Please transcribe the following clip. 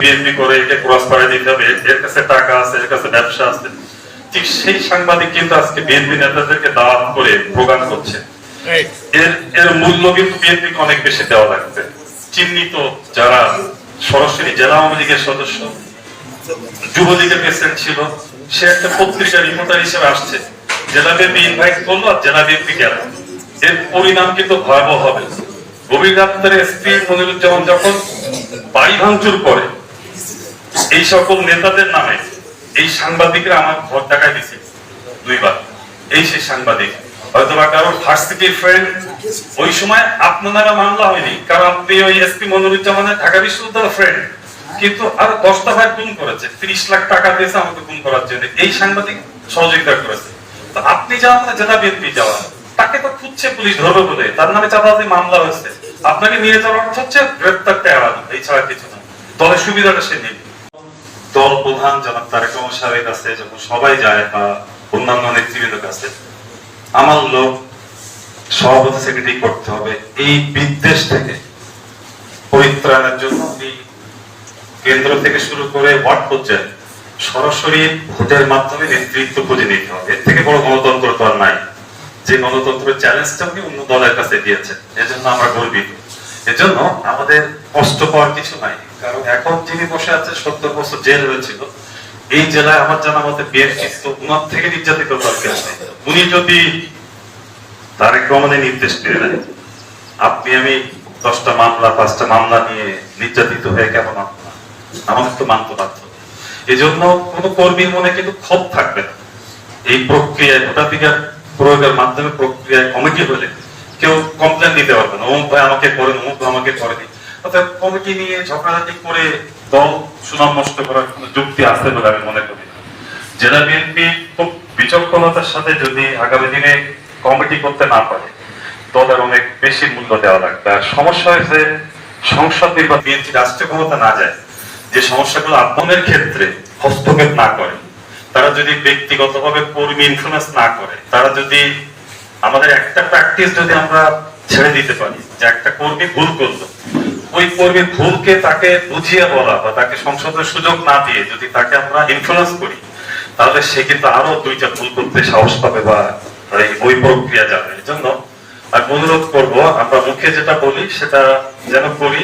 BNP করে একে cross করে দিতে হবে। এর কাছে টাকা আছে এর কাছে ব্যবসা আছে। ঠিক সেই সাংবাদিক কিন্তু আজকে বিএনপি নেতাদেরকে দাওয়াত করে প্রোগ্রাম করছে। এর এর মূল্য কিন্তু বিএনপি অনেক বেশি দেওয়া লাগবে। চিহ্নিত যারা সরাসরি জেলা আওয়ামী লীগের সদস্য যুবলীগের প্রেসিডেন্ট ছিল সে একটা পত্রিকার রিপোর্টার হিসেবে আসছে। জেলা বিএনপি ইনভাইট করল আর জেলা বিএনপি গেল। এর পরিণাম কিন্তু ভয়াবহ হবে। গভীর রাত্রে এসপি মনিরুজ্জামান যখন বাড়ি ভাঙচুর করে এই সকল নেতাদের নামে এই সাংবাদিকরা আমার ঘর টাকায় দিছে দুইবার। এই সেই সাংবাদিক। হয়তো বা কারোর ভার্সিটির ফ্রেন্ড ওই সময় আপনার মামলা হয়নি, কারণ আপনি ওই এসপি মনিরুজ্জামানের ঢাকা ফ্রেন্ড কিন্তু আর দশটা ভাই করেছে, তিরিশ লাখ টাকা দিয়েছে আমাকে খুন করার জন্য। এই সাংবাদিক সহযোগিতা করেছে। তো আপনি যাওয়া মানে জেলা বিএনপি যাওয়া, তাকে তো খুঁজছে পুলিশ ধরবে বলে। তার নামে চাঁদাবাজি মামলা হয়েছে। আপনাকে নিয়ে যাওয়ার অর্থ হচ্ছে গ্রেপ্তারটা এড়ানো এই ছাড়া কিছু না। দলের সুবিধাটা সে নেবে। দল প্রধান জনাব তারেক সাহেবের কাছে যখন সবাই যায় বা অন্যান্য নেতৃবৃন্দের কাছে আমার লোক সভাপতি সেক্রেটারি করতে হবে। এই বিদ্বেষ থেকে, পরিত্রাণের জন্য এই কেন্দ্র থেকে শুরু করে ওয়ার্ড পর্যায়ে সরাসরি ভোটের মাধ্যমে নেতৃত্ব খুঁজে নিতে হবে। এর থেকে বড় গণতন্ত্র তো আর নাই। যে গণতন্ত্রের চ্যালেঞ্জটা উনি অন্য দলের কাছে দিয়েছেন, এজন্য আমরা গর্বিত। এজন্য আমাদের কষ্ট পাওয়ার কিছু নাই। কারণ এখন যিনি বসে আছে সত্তর বছর জেল হয়েছিল। এই জেলায় আমার জানা মতে বিএনপি তো উনার থেকে নির্যাতিত দরকার নেই। উনি যদি তারেক রহমানের নির্দেশ পেয়ে নেয় আপনি আমি দশটা মামলা, পাঁচটা মামলা নিয়ে নির্যাতিত হয়ে কেমন আপনার আমাদের তো মানতে বাধ্য। জন্য কোন কর্মীর মনে কিন্তু ক্ষোভ থাকবে না। এই প্রক্রিয়ায় ভোটাধিকার প্রয়োগের মাধ্যমে প্রক্রিয়ায় কমিটি হলে কেউ কমপ্লেন দিতে পারবে না। অমুক ভাই আমাকে করেন, অমুক ভাই আমাকে করেনি অর্থাৎ কমিটি নিয়ে ঝগড়াঝাটি করে দল সুনাম নষ্ট করার যুক্তি আছে বলে আমি মনে করি জেলা বিএনপি খুব বিচক্ষণতার সাথে যদি আগামী দিনে কমিটি করতে না পারে, দলের অনেক বেশি মূল্য দেওয়া লাগবে। আর সমস্যা হয়েছে সংসদ নির্বাচন বিএনপি রাষ্ট্রীয় ক্ষমতা না যায়, যে সমস্যাগুলো আপনাদের ক্ষেত্রে হস্তক্ষেপ না করে, তারা যদি ব্যক্তিগতভাবে কর্মী ইনফ্লুয়েন্স না করে, তারা যদি আমাদের একটা প্র্যাকটিস যদি আমরা ছেড়ে দিতে পারি, যে একটা কর্মী ভুল করল, ওই কর্মীর ভুলকে তাকে বুঝিয়ে বলা বা তাকে সংসদের সুযোগ না দিয়ে যদি তাকে আমরা ইনফ্লুয়েন্স করি, তাহলে সে কিন্তু আরও দুইটা ভুল করতে সাহস পাবে বা ওই প্রক্রিয়া যাবে। এই জন্য আর অনুরোধ করব, আমরা মুখে যেটা বলি সেটা যেন করি